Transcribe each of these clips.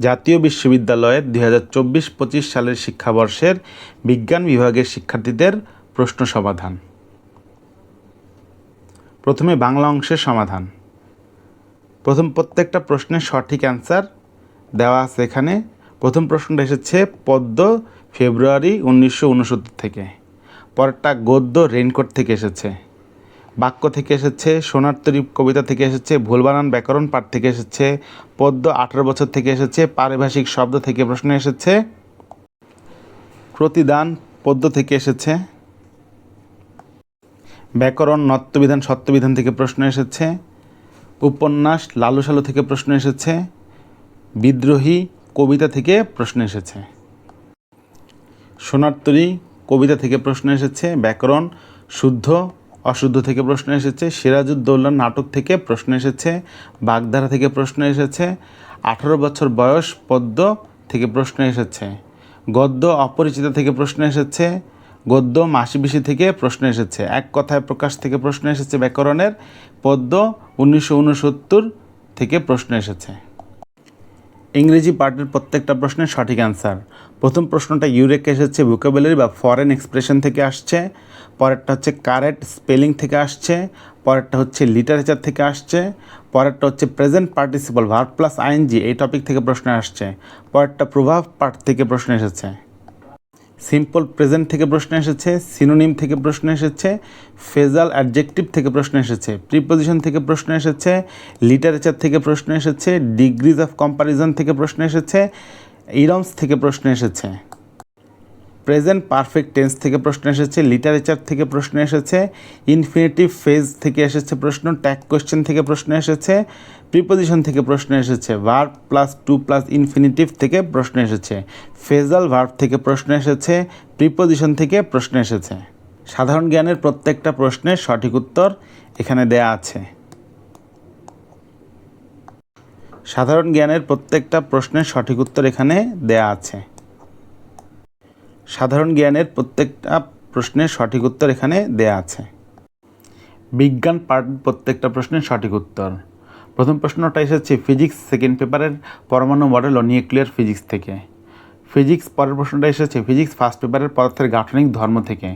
জাতীয় বিশ্ববিদ্যালয়ের দুই হাজার চব্বিশ পঁচিশ সালের শিক্ষাবর্ষের বিজ্ঞান বিভাগের শিক্ষার্থীদের প্রশ্ন সমাধান। প্রথমে বাংলা অংশের সমাধান। প্রথম প্রত্যেকটা প্রশ্নের সঠিক অ্যান্সার দেওয়া আছে এখানে। প্রথম প্রশ্নটা এসেছে, পদ্ম, ফেব্রুয়ারি উনিশশো উনসত্তর থেকে। পরেরটা গদ্য রেইনকোট থেকে এসেছে। বাক্য থেকে এসেছে, সোনার তরী কবিতা থেকে এসেছে, ভুল বানান ব্যাকরণ পাঠ থেকে এসেছে, পদ্য আঠারো বছর থেকে এসেছে, পারিভাষিক শব্দ থেকে প্রশ্ন এসেছে, প্রতিদান পদ্য থেকে এসেছে, ব্যাকরণ, নত্যবিধান, সত্যবিধান থেকে প্রশ্ন এসেছে, উপন্যাস লালু সালু থেকে প্রশ্ন এসেছে, বিদ্রোহী কবিতা থেকে প্রশ্ন এসেছে, সোনার তরী কবিতা থেকে প্রশ্ন এসেছে, ব্যাকরণ, শুদ্ধ অশুদ্ধ থেকে প্রশ্ন এসেছে সিরাজউদ্দৌল্লা নাটক থেকে প্রশ্ন এসেছে, বাগধারা থেকে প্রশ্ন এসেছে, আঠারো বছর বয়স পদ্য থেকে প্রশ্ন এসেছে, গদ্য অপরিচিত থেকে প্রশ্ন এসেছে, গদ্য মাসিবিশি থেকে প্রশ্ন এসেছে, এক কথায় প্রকাশ থেকে প্রশ্ন এসেছে ব্যাকরণের পদ্য উনিশশো উনসত্তর থেকে প্রশ্ন এসেছে। ইংরেজি পার্টের প্রত্যেকটা প্রশ্নের সঠিক অ্যান্সার প্রথম প্রশ্নটা ইউরেক এসেছে ভোকাবুলারি বা ফরেন এক্সপ্রেশন থেকে আসছে, পরেরটা হচ্ছে কারেক্ট স্পেলিং থেকে আসছে, পরেরটা হচ্ছে লিটারেচার থেকে আসছে, পরেরটা হচ্ছে present participle verb plus ING এই টপিক থেকে প্রশ্ন আসছে, পরেরটা প্রভাব পার্ট থেকে প্রশ্ন এসেছে। সিম্পল প্রেজেন্ট থেকে প্রশ্ন এসেছে, সিনোনিম থেকে প্রশ্ন এসেছে, ফেজাল অ্যাডজেক্টিভ থেকে প্রশ্ন এসেছে, প্রিপোজিশন থেকে প্রশ্ন এসেছে, লিটারেচার থেকে প্রশ্ন এসেছে, ডিগ্রিজ অফ কম্পারিজন থেকে প্রশ্ন এসেছে, ইরমস থেকে প্রশ্ন এসেছে। প্রেজেন্ট পারফেক্ট টেন্স থেকে প্রশ্ন এসেছে লিটারেচার থেকে প্রশ্ন এসেছে ইনফিনিটিভ ফেজ থেকে এসেছে প্রশ্ন ট্যাগ কোয়েশ্চেন থেকে প্রশ্ন এসেছে প্রিপোজিশন থেকে প্রশ্ন এসেছে verb plus to plus infinitive থেকে প্রশ্ন এসেছে ফেজাল ভার্ব থেকে প্রশ্ন এসেছে প্রিপোজিশন থেকে প্রশ্ন এসেছে। সাধারণ জ্ঞানের প্রত্যেকটা প্রশ্নের সঠিক উত্তর এখানে দেয়া আছে। সাধারণ জ্ঞানের প্রত্যেকটা প্রশ্নের সঠিক উত্তর এখানে দেয়া আছে। সাধারণ জ্ঞানের প্রত্যেকটা প্রশ্নের সঠিক উত্তর এখানে দেয়া আছে। বিজ্ঞান পার্ট প্রত্যেকটা প্রশ্নের সঠিক উত্তর। প্রথম প্রশ্নটা এসেছে ফিজিক্স সেকেন্ড পেপারের পরমাণু মডেল ও নিউক্লিয়ার ফিজিক্স থেকে। ফিজিক্স পরের প্রশ্নটা এসেছে ফিজিক্স ফার্স্ট পেপারের পদার্থের গাঠনিক ধর্ম থেকে।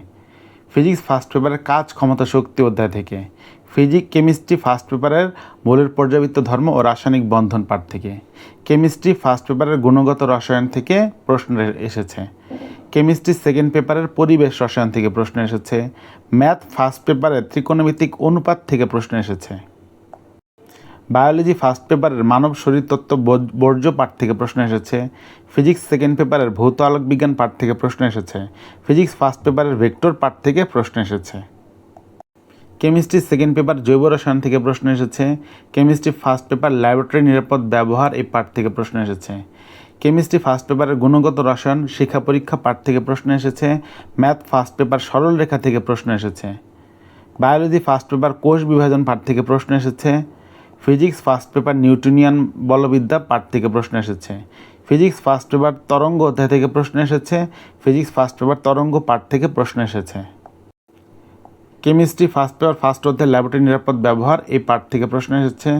ফিজিক্স ফার্স্ট পেপারের কাজ, ক্ষমতা, শক্তি, অধ্যায় থেকে। ফিজিক কেমিস্ট্রি ফার্স্ট পেপারের মূলের পর্যাবৃত্ত ধর্ম ও রাসায়নিক বন্ধন পাঠ থেকে। কেমিস্ট্রি ফার্স্ট পেপারের গুণগত রসায়ন থেকে প্রশ্ন এসেছে। কেমিস্ট্রি সেকেন্ড পেপারের পরিবেশ রসায়ন থেকে প্রশ্ন এসেছে। ম্যাথ ফার্স্ট পেপারের ত্রিকোণমিতিক অনুপাত থেকে প্রশ্ন এসেছে। বায়োলজি ফার্স্ট পেপারের মানব শরীর তত্ত্ব বর্জ্য পাঠ থেকে প্রশ্ন এসেছে। ফিজিক্স সেকেন্ড পেপারের ভৌত আলোক বিজ্ঞান পাঠ থেকে প্রশ্ন এসেছে। ফিজিক্স ফার্স্ট পেপারের ভেক্টর পাঠ থেকে প্রশ্ন এসেছে। কেমিস্ট্রি সেকেন্ড পেপার জৈব রসায়ন থেকে প্রশ্ন এসেছে। কেমিস্ট্রি ফার্স্ট পেপার ল্যাবরেটরি নিরাপদ ব্যবহার এই পাঠ থেকে প্রশ্ন এসেছে। কেমিস্ট্রি ফার্স্ট পেপারের গুণগত রসায়ন, শিক্ষা পরীক্ষা পাঠ থেকে প্রশ্ন এসেছে, ম্যাথ ফার্স্ট পেপার সরল রেখা থেকে প্রশ্ন এসেছে, বায়োলজি ফার্স্ট পেপার কোষ বিভাজন পাঠ থেকে প্রশ্ন এসেছে, ফিজিক্স ফার্স্ট পেপার নিউটনিয়ান বলবিদ্যা পাঠ থেকে প্রশ্ন এসেছে, ফিজিক্স ফার্স্ট পেপার তরঙ্গ অধ্যায় থেকে প্রশ্ন এসেছে, ফিজিক্স ফার্স্ট পেপার তরঙ্গ পাঠ থেকে প্রশ্ন এসেছে। কেমিস্ট্রি ফার্স্ট পেপার, ফার্স্ট অধ্যায়, ল্যাবরেটরি নিরাপদ ব্যবহার, এই পাঠ থেকে প্রশ্ন এসেছে।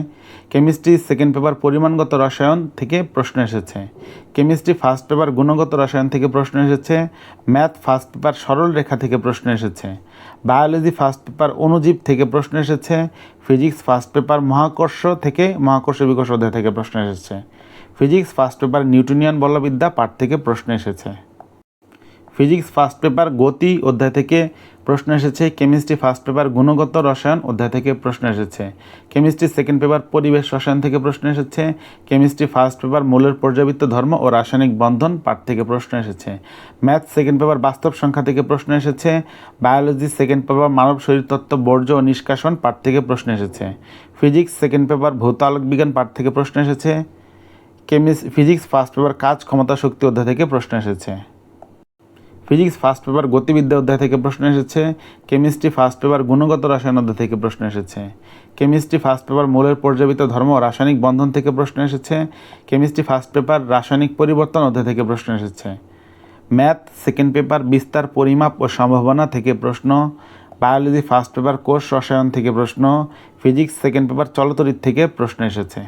কেমিস্ট্রি সেকেন্ড পেপার, পরিমাণগত রসায়ন থেকে প্রশ্ন এসেছে। কেমিস্ট্রি ফার্স্ট পেপার, গুণগত রসায়ন থেকে প্রশ্ন এসেছে। ম্যাথ ফার্স্ট পেপার, সরল রেখা থেকে প্রশ্ন এসেছে। বায়োলজি ফার্স্ট পেপার, অণুজীব থেকে প্রশ্ন এসেছে। ফিজিক্স ফার্স্ট পেপার, মহাকর্ষ থেকে, মহাকর্ষ বিকর্ষ অধ্যায় থেকে প্রশ্ন এসেছে। ফিজিক্স ফার্স্ট পেপার নিউটনিয়ান বলবিদ্যা পাঠ থেকে প্রশ্ন এসেছে। ফিজিক্স ফার্স্ট পেপার, গতি অধ্যায় থেকে প্রশ্ন এসেছে, কেমিস্ট্রি ফার্স্ট পেপার গুণগত রসায়ন অধ্যায় থেকে প্রশ্ন এসেছে। কেমিস্ট্রি সেকেন্ড পেপার পরিবেশ রসায়ন থেকে প্রশ্ন এসেছে। কেমিস্ট্রি ফার্স্ট পেপার মূলের পর্যাবৃত্ত ধর্ম ও রাসায়নিক বন্ধন পাঠ থেকে প্রশ্ন এসেছে। ম্যাথ সেকেন্ড পেপার বাস্তব সংখ্যা থেকে প্রশ্ন এসেছে। বায়োলজি সেকেন্ড পেপার মানব শরীর তত্ত্ব বর্জ্য ও নিষ্কাশন পাঠ থেকে প্রশ্ন এসেছে। ফিজিক্স সেকেন্ড পেপার ভৌত আলোক বিজ্ঞান পাঠ থেকে প্রশ্ন এসেছে। কেমিস, ফিজিক্স ফার্স্ট পেপার কাজ, ক্ষমতা, শক্তি অধ্যায় থেকে প্রশ্ন এসেছে। ফিজিক্স ফার্স্ট পেপার, গতিবিদ্যা অধ্যায় থেকে প্রশ্ন এসেছে, কেমিস্ট্রি ফার্স্ট পেপার, গুণগত রসায়ন অধ্যায় থেকে প্রশ্ন এসেছে। কেমিস্ট্রি ফার্স্ট পেপার, মূলের পর্যাবৃত্ত ধর্ম রাসায়নিক বন্ধন থেকে প্রশ্ন এসেছে। কেমিস্ট্রি ফার্স্ট পেপার, রাসায়নিক পরিবর্তন অধ্যায় থেকে প্রশ্ন এসেছে। ম্যাথ, সেকেন্ড পেপার, বিস্তার, পরিমাপ ও সম্ভাবনা থেকে প্রশ্ন। বায়োলজি ফার্স্ট পেপার, কোষ রসায়ন থেকে প্রশ্ন। ফিজিক্স, সেকেন্ড পেপার, চলতরিৎ থেকে প্রশ্ন এসেছে।